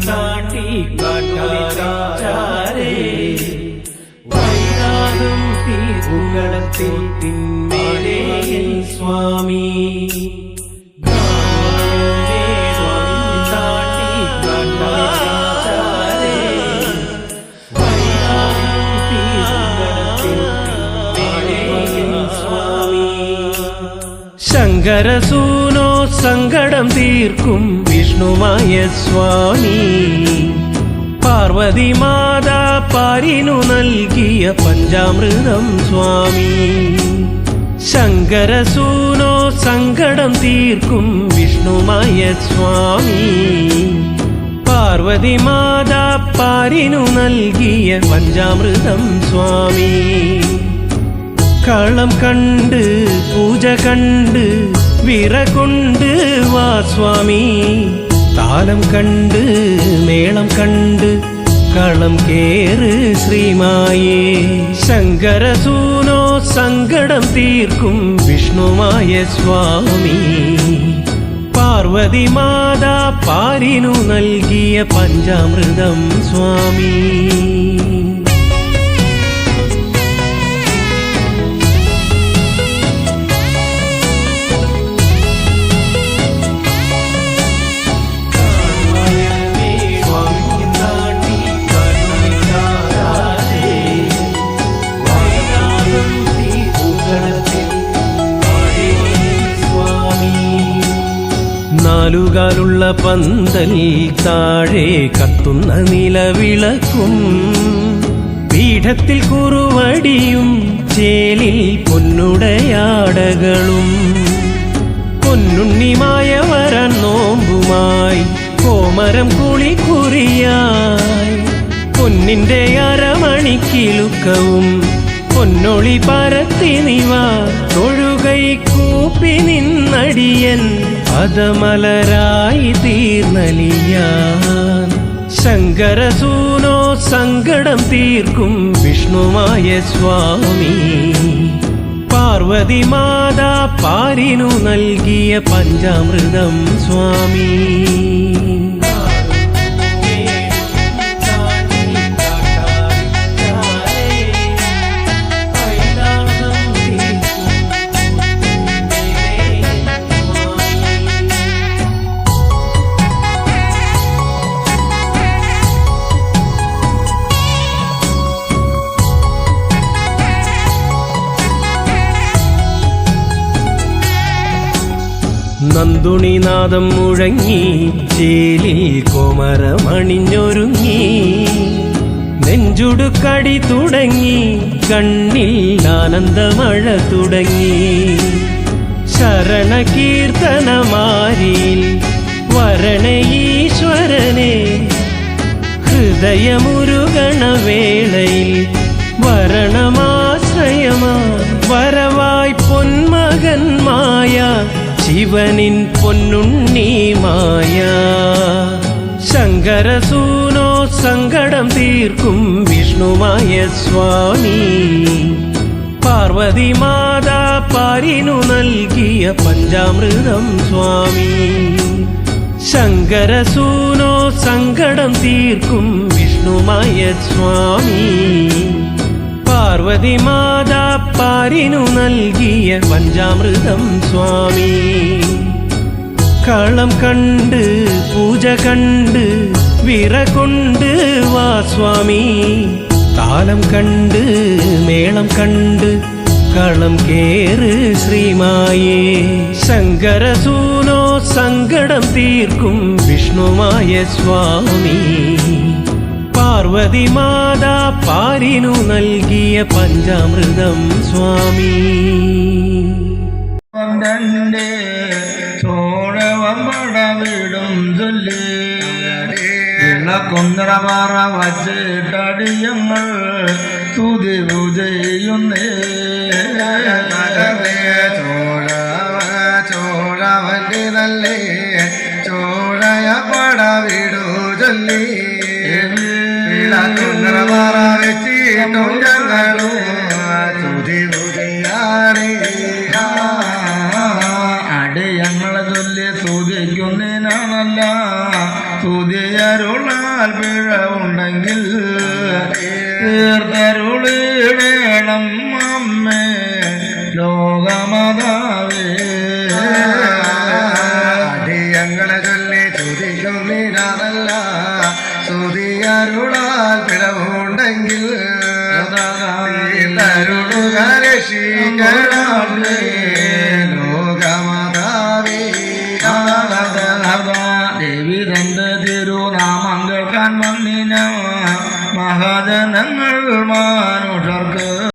താട്ടി കാട്ടാരേ വൈരാഗം തീർക്കുകളത്തിന്മേലേ തിന്മേലേ സ്വാമി. ശങ്കരസൂനോ സങ്കടം തീർക്കും വിഷ്ണുമായ സ്വാമി. പാർവതി മാതാ പാരിനു നൽകിയ പഞ്ചാമൃതം സ്വാമി. ശങ്കരസൂനോ സങ്കടം തീർക്കും വിഷ്ണുമായ സ്വാമി. പാർവതി മാതാ പാരിനു നൽകിയ പഞ്ചാമൃതം സ്വാമി. കളം കണ്ട് പൂജ കണ്ട് വിറ കൊണ്ട് വാ സ്വാമി താലം കണ്ട് മേളം കണ്ട് കളം കേറ് ശ്രീമായേ ശങ്കരസൂനോ സങ്കടം തീർക്കും വിഷ്ണുമായ സ്വാമി പാർവതി മാതാ പാരിനു നൽകിയ പഞ്ചാമൃതം സ്വാമി നാലുകാലുള്ള പന്തൽ താഴെ കത്തുന്ന നിലവിളക്കും. പീഠത്തിൽ കുറുവടിയും ചേലിൽ പൊന്നുടയാടകളും. പൊന്നുണ്ണിമായ വരൻ നോമ്പുമായി കോമരം കുളിക്കുറിയായി പൊന്നിന്റെ അരമണിക്കിലുക്കവും പൊന്നൊളി പരത്തി നിവ. തൊഴുകൈ കൂപ്പി നിന്നടിയൻ പദമലരായി തീർന്നലിയാൻ ശങ്കരസൂനോ സങ്കടം തീർക്കും വിഷ്ണുമായ സ്വാമി. പാർവതി മാതാ പാരിനു നൽകിയ പഞ്ചാമൃതം സ്വാമി. നന്ദുണിനാദം മുഴങ്ങി ചേലിൽ കോമരമണിഞ്ഞൊരുങ്ങി. നെഞ്ചുടുക്കടി തുടങ്ങി കണ്ണിൽ ആനന്ദമഴ തുടങ്ങി. ശരണകീർത്തനമാരിൽ വരണ ഈശ്വരനെ ഹൃദയമുരുകണ വേളയിൽ ശിവനിൻ പൊന്നുണ്ണി മായ. ശങ്കരസൂനോ സങ്കടം തീർക്കും വിഷ്ണുമായ സ്വാമി. പാർവതി മാതാ പാരിനു നൽകിയ പഞ്ചാമൃതം സ്വാമി. ശങ്കരസൂനോ സങ്കടം തീർക്കും വിഷ്ണുമായ സ്വാമി. പാർവതി മാതാ പാരിനു നൽകിയ പഞ്ചാമൃതം സ്വാമി. കളം കണ്ട് പൂജ കണ്ട് വിറ കൊണ്ട് വാ സ്വാമി. താലം കണ്ട് മേളം കണ്ട് കളം കേറ് ശ്രീമായേ. ശങ്കരസൂനോ സങ്കടം തീർക്കും വിഷ്ണുമായ സ്വാമി. പാർവതി മാതാ പാരിനു നൽകിയ പഞ്ചാമൃതം സ്വാമി. പന്ത്രണ്ട് തുതി പൂജയുന്നേ. ചോഴവന്റെ നല്ലേ ചോഴയ പടവിടു ചൊല്ലി. ഞങ്ങളും തുതി പുതിയാറേ അടിയങ്ങളെ ചൊല്ലി സ്തുതിക്കുന്നതിനാണല്ല തുതിയരുളാൽ പിഴവുണ്ടെങ്കിൽ തീർത്തരുളിടേണം അമ്മേ. ലോകമതാവേ. അടിയങ്ങളെ ചൊല്ലി ചുതിക്കും തുതിയരുളാൽ സുതിയരുളാൽ शिकरामे